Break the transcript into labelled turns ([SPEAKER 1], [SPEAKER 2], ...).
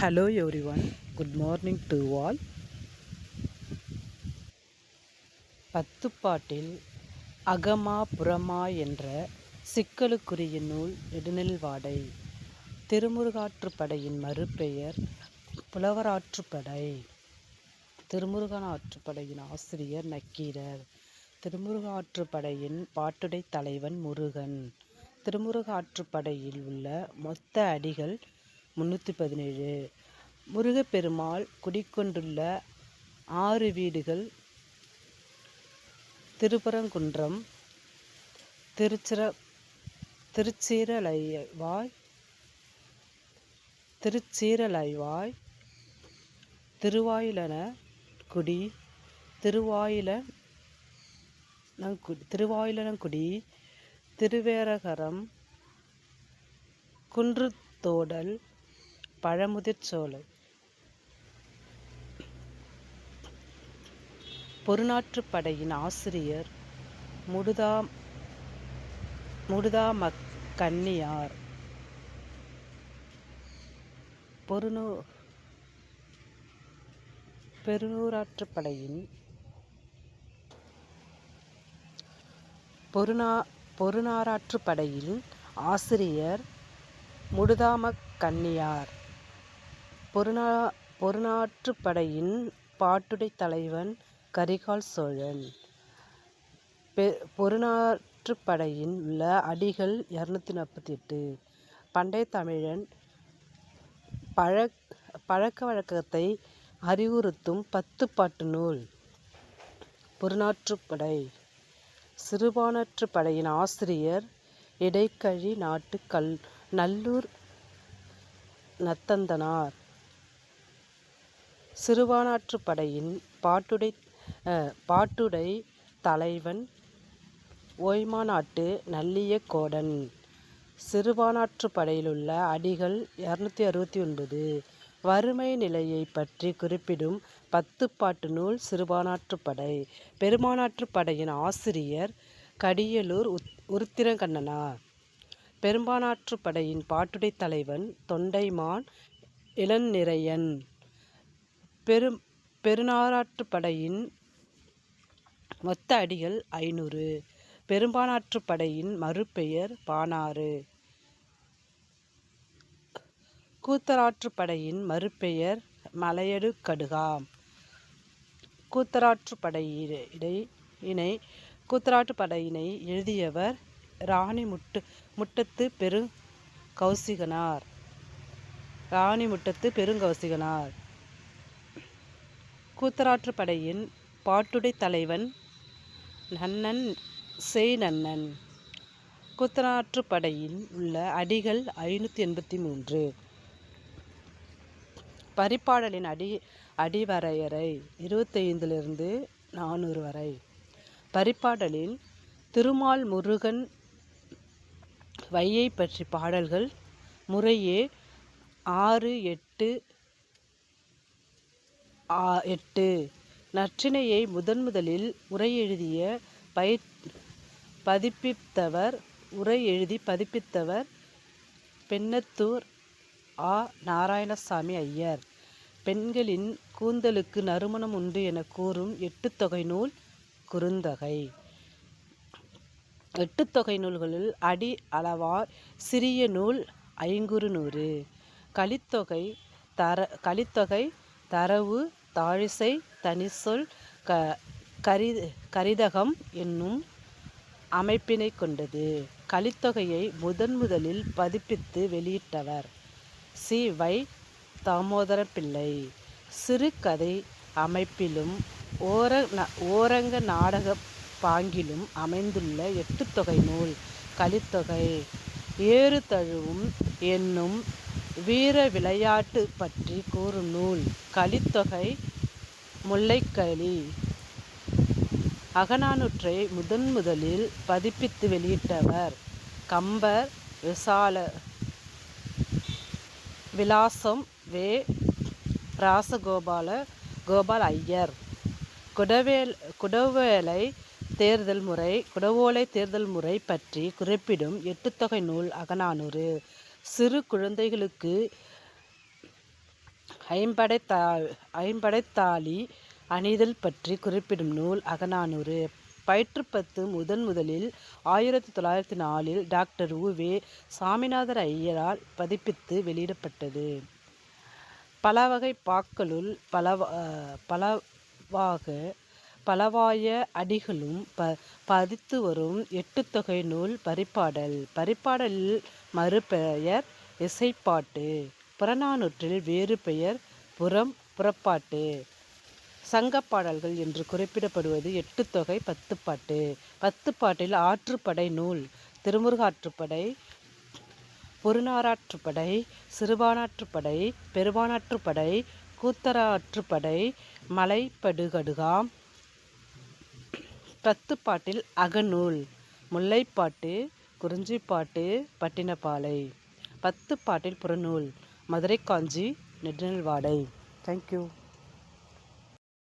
[SPEAKER 1] Hello everyone good morning to all. பத்துப்பாட்டில் அகமா புறமா என்ற சிக்கலுக்குரிய நூல் நெடுநெல்வாடை. திருமுருகாற்றுப்படையின் மறுபெயர் புலவராற்றுப்படை திருமுருகன் ஆற்றுப்படையின் ஆசிரியர் நக்கீரர். திருமுருகாற்றுப்படையின் பாட்டுடை தலைவன் முருகன். திருமுருகாற்றுப்படையில் உள்ள மொத்த அடிகள் முந்நூற்றி பதினேழு. முருகப்பெருமாள் குடிக்கொண்டுள்ள ஆறு வீடுகள். திருப்பரங்குன்றம் திருச்சிர திருச்சீரலைவாய் திருச்சீரலைவாய் திருவாயிலன குடி திருவாயில திருவாயிலனங்குடி திருவேரகரம் குன்றுத்தோடல் பழமுதிர்ச்சோலை பொருநாற்றுப் படையின் ஆசிரியர் முடுதா முடுதாமக் கன்னியார். பொருநூ பெருநூறாற்றுப் படையின் பொருநா பொருநாராற்றுப் ஆசிரியர் முடுதாமக் கன்னியார். பொருநா பொருநாற்றுப் படையின் பாட்டுடை தலைவன் கரிகால் சோழன். பெ பொருநாற்றுப் படையின் உள்ள அடிகள் இரநூத்தி நாற்பத்தி எட்டு பண்டைய தமிழன் பழக் பழக்க வழக்கத்தை அறிவுறுத்தும் பத்து பாட்டு நூல். பொருநாற்றுப்படை சிறுபானாற்றுப்படையின் ஆசிரியர் இடைக்கழி நாட்டு கல் நல்லூர் நத்தந்தனார். சிறுவானாற்றுப்படையின் பாட்டுடை பாட்டுடை தலைவன் ஓய்மாநாட்டு நல்லிய கோடன். படையிலுள்ள அடிகள் இரநூத்தி அறுபத்தி ஒன்பது வறுமை நிலையை பற்றி குறிப்பிடும் பத்து பாட்டு நூல் சிறுபானாற்றுப்படை படை. படையின் ஆசிரியர் கடியலூர் உத் உருத்திரங்கண்ணனா. பெரும்பானாற்றுப்படையின் படையின் பாட்டுடை தலைவன் தொண்டைமான் இளநிறையன் பெரும் பெருநாராற்றுப்படையின் மொத்த அடிகள் ஐநூறு. பெரும்பானாற்றுப்படையின் மறுபெயர் பானாறு. கூத்தராற்றுப்படையின் மறுபெயர் மலையடு கடுகாம் கூத்தராற்றுப்படையினை இணை கூத்தராற்றுப்படையினை எழுதியவர் ராணி முட்டு முட்டத்து பெரு கௌசிகனார் ராணி முட்டத்து பெருங்கௌசிகனார். கூத்தராற்றுப்படையின் பாட்டுடை தலைவன் நன்னன் செய் நன்னன் கூத்தராற்றுப்படையில் உள்ள அடிகள் ஐநூற்றி எண்பத்தி மூன்று. பரிப்பாடலின் அடி அடிவரையறை இருபத்தைந்திலிருந்து நானூறு வரை. பரிப்பாடலின் திருமால் முருகன் வையை பற்றி பாடல்கள் முறையே ஆறு எட்டு ஆ எட்டு. நற்றினையை முதன் முதலில் உரை எழுதிய பய பதிப்பித்தவர் உரை எழுதி பதிப்பித்தவர் பெண்ணத்தூர் ஆ நாராயணசாமி ஐயர். பெண்களின் கூந்தலுக்கு நறுமணம் உண்டு என கூறும் எட்டுத்தொகை நூல் குறுந்தொகை. எட்டுத்தொகை நூல்களில் அடி அளவா சிறிய நூல் ஐங்குறு நூறு கலித்தொகை தர கலித்தொகை தரவு தாழிசை தனிச்சொல் க கரி கரிதகம் என்னும் அமைப்பினை கொண்டது. கலித்தொகையை முதன் முதலில் பதிப்பித்து வெளியிட்டவர் சி. வை. தாமோதர பிள்ளை சிறுகதை அமைப்பிலும் ஓர ஓரங்க நாடக பாங்கிலும் அமைந்துள்ள எட்டு தொகை நூல் கலித்தொகை. ஏறு தழுவும் என்னும் வீர விளையாட்டு பற்றி கூறும் நூல் கலித்தொகை முல்லைக்களி அகநானூற்றை முதன் முதலில் பதிப்பித்து வெளியிட்டவர் கம்பர் விசால. விலாசம் வே. ராசகோபால கோபால் ஐயர். குடவேல் குடவேலை தேர்தல் முறை குடவோலை தேர்தல் முறை பற்றி குறிப்பிடும் எட்டுத்தொகை நூல் அகநானூறு. சிறு குழந்தைகளுக்கு ஐம்படைத்தா ஐம்படைத்தாளி அணிதல் பற்றி குறிப்பிடும் நூல் அகநானூறு. பயிற்றுப்பத்து முதன் முதலில் ஆயிரத்தி தொள்ளாயிரத்தி நாலில் டாக்டர் உவே சாமிநாதர் ஐயரால் பதிப்பித்து வெளியிடப்பட்டது. பலவகை பாக்களுள் பலவ பலவாக பலவாய அடிகளும் ப பதித்து வரும் எட்டுத்தொகை நூல் பரிப்பாடல். பரிப்பாடலில் மறுபெயர் இசைப்பாட்டு. புறநானூற்றில் வேறு பெயர் புறம் புறப்பாட்டு. சங்கப்பாடல்கள் என்று குறிப்பிடப்படுவது எட்டுத்தொகை பத்துப்பாட்டு பத்துப்பாட்டில் ஆற்றுப்படை நூல் திருமுருகாற்றுப்படை பொருநாராற்றுப்படை சிறுபானாற்றுப்படை பெருவானாற்றுப்படை கூத்தராற்றுப்படை மலைப்படுகடுகாம். பத்துப்பாட்டில் அகநூல் முல்லைப்பாட்டு. குறிஞ்சிப்பாட்டு பட்டினப்பாலை. பத்து பாட்டில் புறநூல். Maduraikanchi Nedunalvadai. Thank you